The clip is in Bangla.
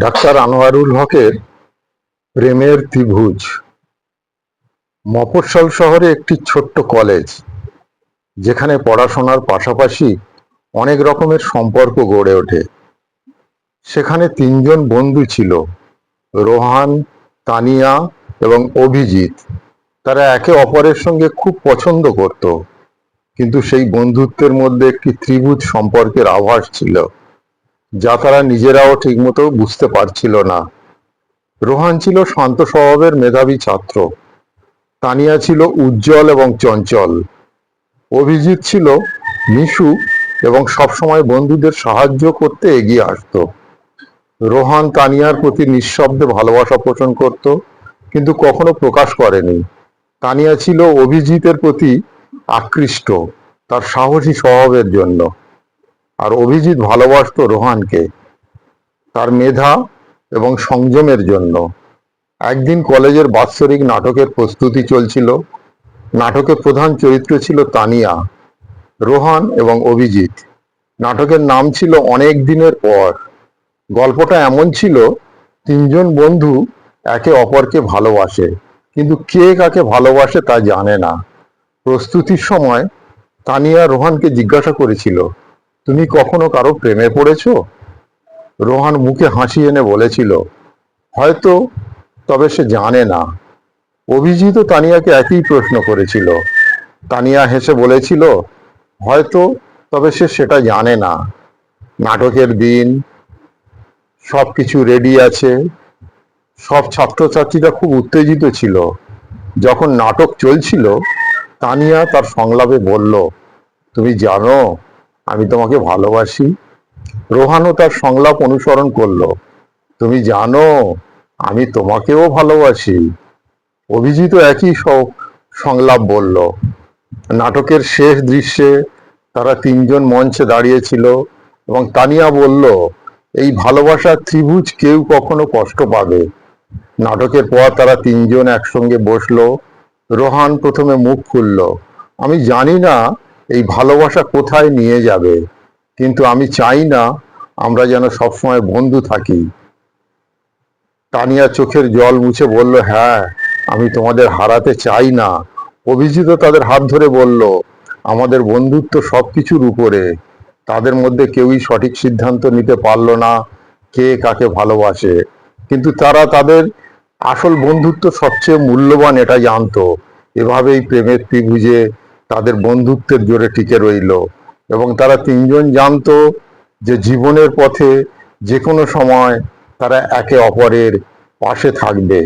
ডাক্তার আনোয়ারুল হকের প্রেমের ত্রিভুজ। মফস্বল শহরে একটি ছোট্ট কলেজ, যেখানে পড়াশোনার পাশাপাশি অনেক রকমের সম্পর্ক গড়ে ওঠে। সেখানে তিনজন বন্ধু ছিল, রোহান, তানিয়া এবং অভিজিৎ। তারা একে অপরের সঙ্গে খুব পছন্দ করত, কিন্তু সেই বন্ধুত্বের মধ্যে একটি ত্রিভুজ সম্পর্কের আভাস ছিল। যা তারা নিজেরাও ঠিকমতো বুঝতে পারছিল না। রোহান ছিল শান্ত স্বভাবের মেধাবী ছাত্র। তানিয়া ছিল উজ্জ্বল এবং চঞ্চল। অভিজিৎ ছিল মিশু এবং সবসময় বন্ধুদের সাহায্য করতে এগিয়ে আসতো। রোহান তানিয়ার প্রতি নিঃশব্দে ভালোবাসা পোষণ করত, কিন্তু কখনো প্রকাশ করেনি। তানিয়া ছিল অভিজিতের প্রতি আকৃষ্ট, তার সাহসী স্বভাবের জন্য। আর অভিজিৎ ভালোবাসত রোহানকে, তার মেধা এবং সংযমের জন্য। একদিন কলেজের বাৎসরিক নাটকের প্রস্তুতি চলছিল। নাটকের প্রধান চরিত্র ছিল তানিয়া, রোহান এবং অভিজিৎ। নাটকের নাম ছিল অনেক দিনের পর। গল্পটা এমন ছিল, তিনজন বন্ধু একে অপরকে ভালোবাসে, কিন্তু কে কাকে ভালোবাসে তা জানে না। প্রস্তুতির সময় তানিয়া রোহানকে জিজ্ঞাসা করেছিল তুমি কখনো কারও প্রেমে পড়েছ? রোহান মুখে হাসি এনে বলেছিল, হয়তো, তবে সে জানে না। অভিজিৎ তানিয়াকে একই প্রশ্ন করেছিল। তানিয়া হেসে বলেছিল, হয়তো, তবে সে সেটা জানে না। নাটকের দিন সব কিছু রেডি আছে। সব ছাত্রছাত্রীরা খুব উত্তেজিত ছিল। যখন নাটক চলছিল, তানিয়া তার সংলাপে বলল, তুমি জানো আমি তোমাকে ভালোবাসি। রোহানও তার সংলাপ অনুসরণ করল। তুমি জানো, আমি তোমাকেও ভালোবাসি। অভিজিৎ একই সংলাপ বলল। নাটকের শেষ দৃশ্যে তারা তিনজন মঞ্চে দাঁড়িয়েছিল এবং তানিয়া বলল, এই ভালোবাসার ত্রিভুজ কেউ কখনো কষ্ট পাবে। নাটকের পর তারা তিনজন একসঙ্গে বসল। রোহান প্রথমে মুখ খুলল। আমি জানি না এই ভালোবাসা কোথায় নিয়ে যাবে? কিন্তু আমি চাই না আমরা যেন সবসময় বন্ধু থাকি। তানিয়া চোখের জল মুছে বলল হ্যাঁ আমি তোমাদের হারাতে চাই না। অভিজিৎ তাদের হাত ধরে বলল, আমাদের বন্ধুত্ব সবকিছুর উপরে। তাদের মধ্যে কেউই সঠিক সিদ্ধান্ত নিতে পারল না কে কাকে ভালোবাসে। কিন্তু তারা তাদের আসল বন্ধুত্ব সবচেয়ে মূল্যবান এটা জানতো। এভাবেই প্রেমের ত্রিভুজে তাদের বন্ধুত্বের জোরে টিকে রইল এবং তারা তিনজন জানতো যে জীবনের পথে যে কোনো সময় তারা একে অপরের পাশে থাকবে।